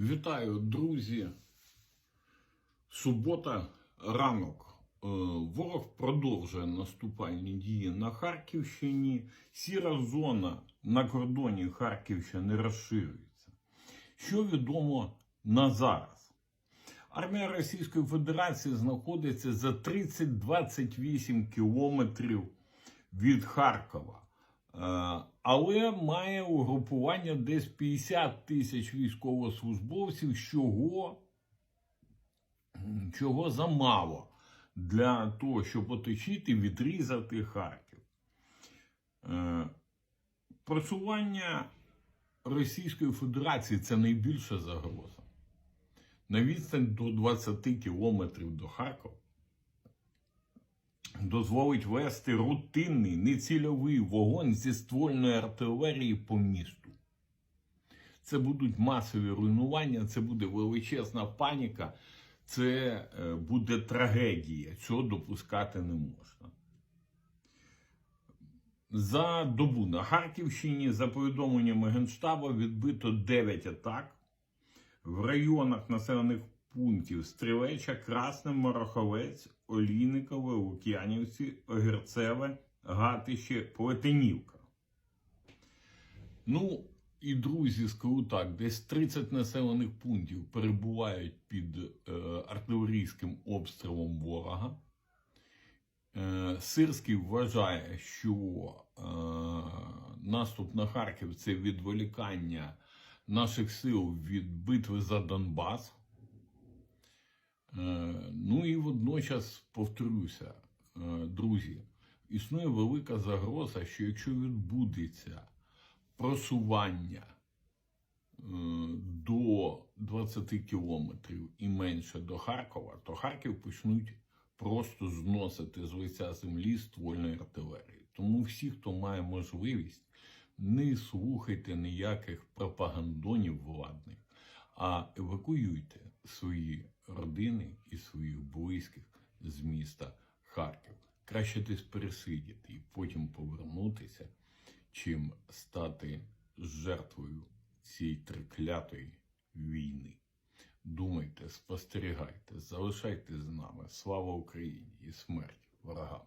Вітаю, друзі. Субота, ранок. Е, Ворог продовжує наступальні дії на Харківщині. Сіра зона на кордоні Харківщини розширюється. Що відомо на зараз? Армія Російської Федерації знаходиться за 30-28 кілометрів від Харкова. Е, Але має угрупування десь 50 тисяч військовослужбовців, чого, чого замало для того, щоб оточити, відрізати Харків. Е, Просування Російської Федерації це найбільша загроза. На відстань до 20 кілометрів до Харкова дозволить вести рутинний нецільовий вогонь зі ствольної артилерії по місту. Це будуть масові руйнування, це буде величезна паніка, це е, буде трагедія. Цього допускати не можна. За добу на Харківщині, за повідомленнями Генштабу, відбито 9 атак в районах населених пунктів Стрілеча, Красне, Мороховець, Олійникове, Лук'янівці, Огірцеве, Гатище, Плетенівка. Ну, і друзі, скажу так, десь 30 населених пунктів перебувають під е, артилерійським обстрілом ворога. Е, Сирський вважає, що е, наступ на Харків це відволікання наших сил від битви за Донбас. Е, Ну і водночас повторюся, е, друзі, існує велика загроза, що якщо відбудеться просування е, до 20 кілометрів і менше до Харкова, то Харків почнуть просто зносити з лиця землі ствольної артилерії. Тому всі, хто має можливість, не слухайте ніяких пропагандонів владних, а евакуюйте свої родини і своїх близьких з міста Харків. Краще десь пересидіти і потім повернутися, чим стати жертвою цієї триклятої війни. Думайте, спостерігайте, залишайтесь з нами. Слава Україні і смерть ворогам!